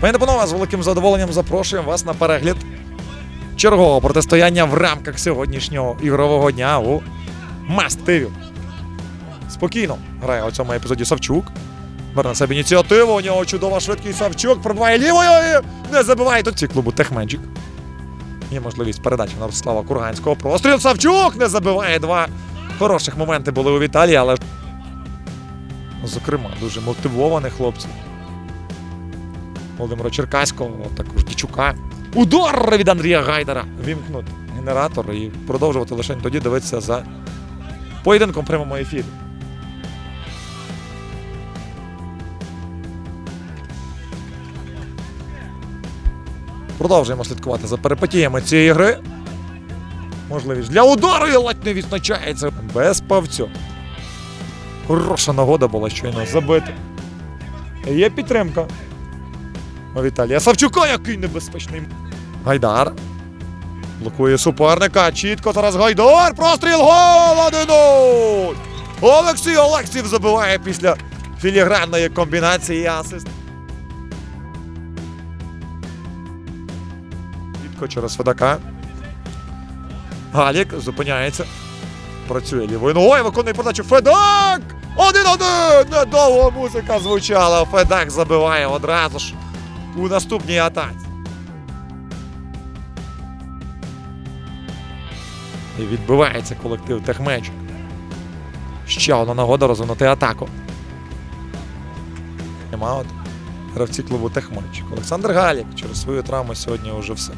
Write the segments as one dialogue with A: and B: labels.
A: Пані панове, з великим задоволенням запрошуємо вас на перегляд чергового протистояння в рамках сьогоднішнього ігрового дня у Мастиві. Спокійно грає у цьому епізоді Савчук. Бере на себе ініціативу. У нього чудова швидкість Савчук. Пробиває лівою і не забиває тут ці клубу Техмеджик. Є можливість передачі на Курганського. Простріл Савчук не забиває. Два хороших моменти були у Віталії, але зокрема дуже мотивованих хлопців. Володимира Черкаського, також Дічука. Удар від Андрія Гайдара. Вімкнути генератор і продовжувати лише тоді дивитися за поєдинком прямому ефірі. Продовжуємо слідкувати за перипетіями цієї гри. Можливість для удару і ледь не відзначається без павцю. Хороша нагода була щойно забити. Є підтримка. Віталія Савчука, який небезпечний. Гайдар. Блокує суперника. Чітко зараз Гайдар. Простріл гол 1-0! Олексій Олексів забиває після філігранної комбінації асист. Чітко через Федака. Галік зупиняється. Працює лівою ногою, виконує подачу. Федак! Один-один! Недовго музика звучала. Федак забиває одразу ж у наступній атаці. І відбивається колектив Техмеджик. Ще одна нагода розвинути атаку. Нема от гравці клубу Техмеджик. Олександр Галік через свою травму сьогодні вже все.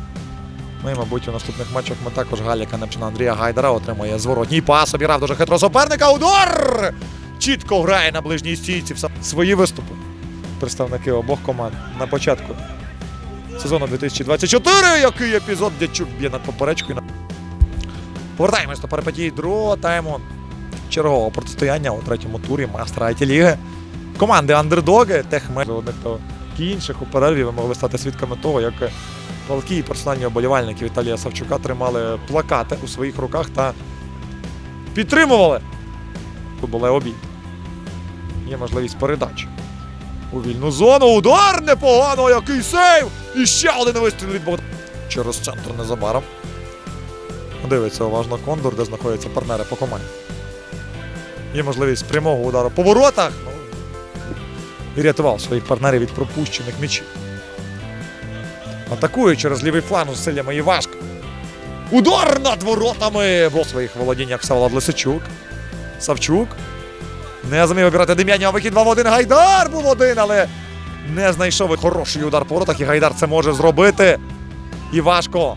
A: Ну і, мабуть, у наступних матчах ми також Галіка Непчина Андрія Гайдара отримує зворотній пас. Обірав дуже хитро суперника. Удар! Чітко грає на ближній стійці. Свої виступи. Представники обох команд на початку сезону 2024. Який епізод Дячук б'є над поперечкою. Повертаємось до перипетії другого тайму чергового протистояння у третьому турі Мастера IT Ліги. Команди андердоги, техме одних та інших у перерві ви могли стати свідками того, як палки і персональні оболівальники Віталія Савчука тримали плакати у своїх руках та підтримували футболе обід. Є можливість передачі. У вільну зону. Удар непогано, який сейв! І ще один вистріл від Богдана. Через центр незабаром. Дивиться уважно кондур, де знаходяться партнери по команді. Є можливість прямого удару по воротах. Ну, і рятував своїх партнерів від пропущених м'ячів. Атакує через лівий фланг зусиллями Івашка. Удар над воротами! В своїх володіннях Всеволод Лисичук. Савчук. Не зумів обирати Дем'янів, вихід 2 в 1. Гайдар був один, але не знайшов хороший удар по воротах, і Гайдар це може зробити. Івашко.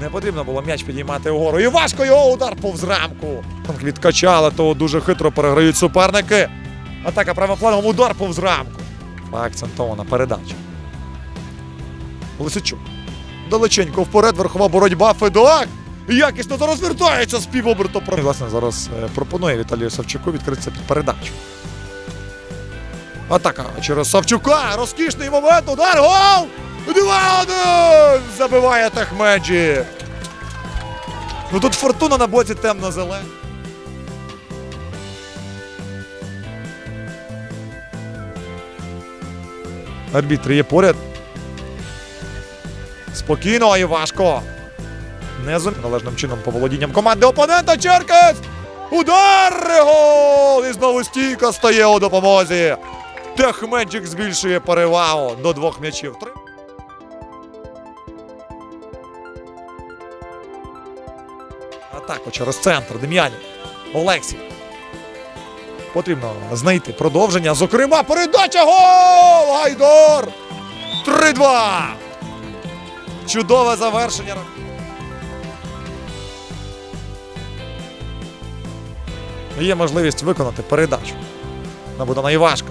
A: Не потрібно було м'яч підіймати угору. Івашко його удар повз рамку. Відкачали, того дуже хитро переграють суперники. Атака правим флангом, удар повз рамку. Акцентована передача. Лисичук. Далеченько вперед, верхова боротьба. Федоак. Якісно зараз вертається з півоберту. І, Власне, зараз е, пропонує Віталію Савчуку відкритися під передачу. Атака через Савчука. Розкішний момент. Удар. Гол! 2-1! Забиває Техмеджі. Ну тут фортуна на боці темно-зелена. Арбітр є поряд. Спокійно і важко. Не належним чином по володінням команди опонента Черкес! Удар! Гол! І знову стійка стає у допомозі. Техменчик збільшує перевагу до двох м'ячів. Атаку через центр. Дем'янів. Олексій. Потрібно знайти продовження. Зокрема, передача гол! Гайдор! 3-2! Чудове завершення. Є можливість виконати передачу на Богдана Івашка.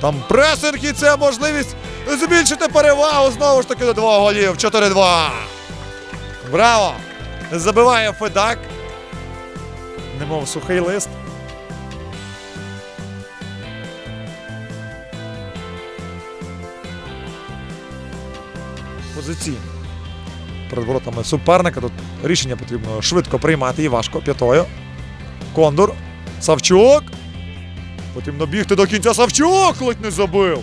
A: Там пресинг і це можливість збільшити перевагу знову ж таки до двох голів. 4-2. Браво! Забиває Федак. Немов сухий лист. Позиційно. Перед воротами суперника. Тут рішення потрібно швидко приймати і важко п'ятою. Кондур. Савчук. Потрібно бігти до кінця. Савчук ледь не забив.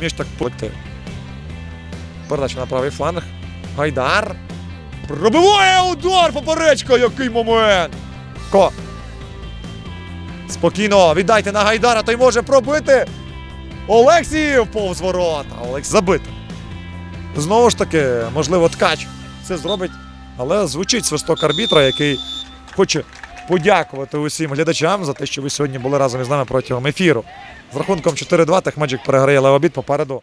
A: Між так колектив. Передача на правий фланг. Гайдар. Пробиває удар поперечка, який момент. Ко. Спокійно, віддайте на Гайдара, той може пробити. Олексіїв повз ворота. Олекс забити. Знову ж таки, можливо, ткач це зробить, але звучить свисток арбітра, який хоче подякувати усім глядачам за те, що ви сьогодні були разом із нами протягом ефіру. З рахунком 4-2 Техмеджик переграє Левобід попереду.